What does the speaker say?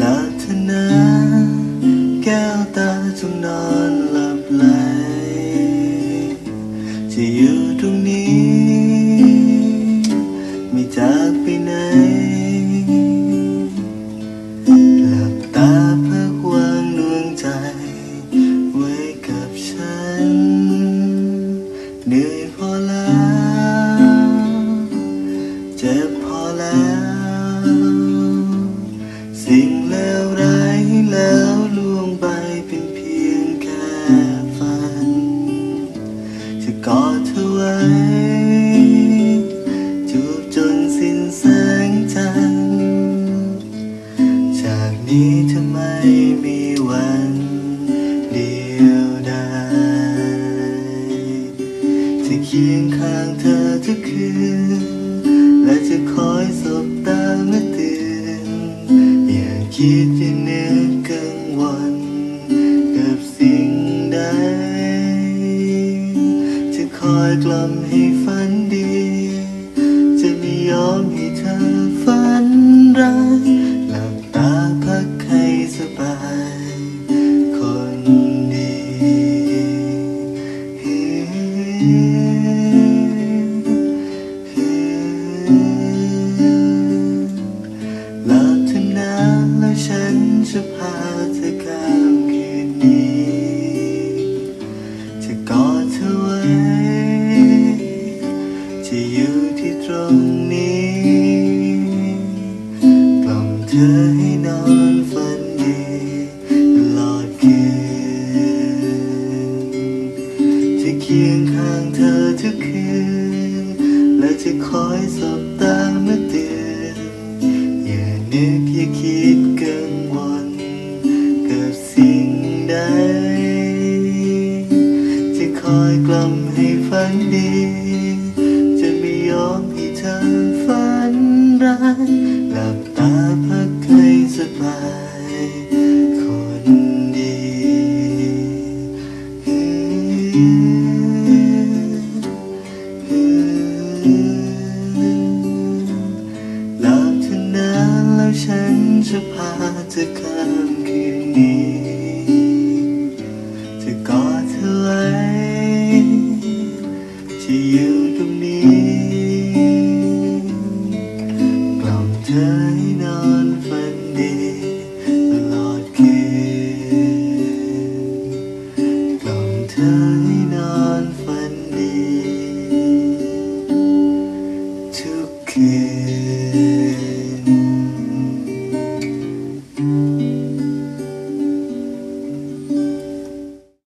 ลาเธอนะแก้วตาจงนอน เธอทุกคืน และจะคอยสบตาเมื่อตื่นอย่าคิดอย่านึกกังวลกับสิ่งใด จะคอยกล่อมให้ฝันดี จะไม่ยอมให้เธอฝันร้าย หลับเถอนะแล้วฉันจะพาเธอข้ามคืนนี้จะกอดเธอไว้ จะอยู่ที่ตรงนี้กล่อมเธอให้นอนฝันดีตลอดคืนจะเคียงข้างเธอทุกคืน และจะคอยสบตา ฉันจะพาเธอข้ามคืนนี้